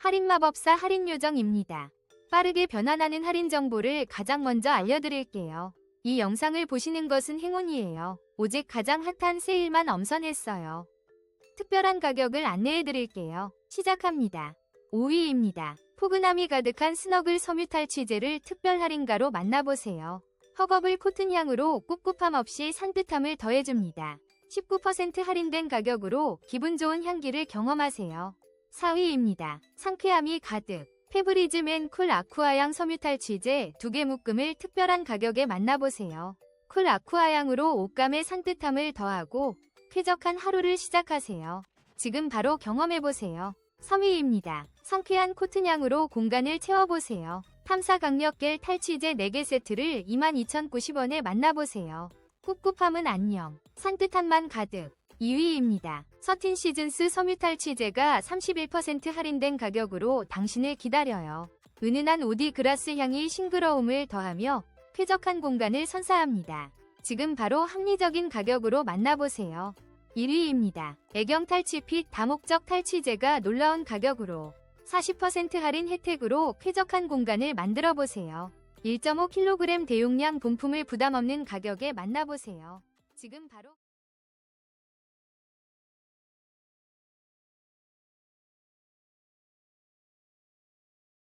할인마법사 할인요정입니다. 빠르게 변환하는 할인 정보를 가장 먼저 알려드릴게요. 이 영상을 보시는 것은 행운이에요. 오직 가장 핫한 세일만 엄선했어요. 특별한 가격을 안내해드릴게요. 시작합니다. 5위입니다. 포근함이 가득한 스너글 섬유탈 치제를 특별 할인가로 만나보세요. 허거블 코튼 향으로 꿉꿉함 없이 산뜻함을 더해줍니다. 19% 할인된 가격으로 기분 좋은 향기를 경험하세요. 4위입니다. 상쾌함이 가득. 페브리즈맨 쿨 아쿠아향 섬유탈 치제 2개 묶음을 특별한 가격에 만나보세요. 쿨 아쿠아향으로 옷감의 산뜻함을 더하고 쾌적한 하루를 시작하세요. 지금 바로 경험해보세요. 3위입니다. 상쾌한 코튼향으로 공간을 채워보세요. 탐사 강력 겔 탈취제 4개 세트를 22,090원에 만나보세요. 꿉꿉함은 안녕. 산뜻함만 가득. 2위입니다. 서틴 시즌스 섬유탈 치제가 31% 할인된 가격으로 당신을 기다려요. 은은한 오디 그라스 향이 싱그러움을 더하며 쾌적한 공간을 선사합니다. 지금 바로 합리적인 가격으로 만나보세요. 1위입니다. 애경 탈취 핏 다목적 탈취제가 놀라운 가격으로 40% 할인 혜택으로 쾌적한 공간을 만들어 보세요. 1.5kg 대용량 본품을 부담 없는 가격에 만나보세요. 지금 바로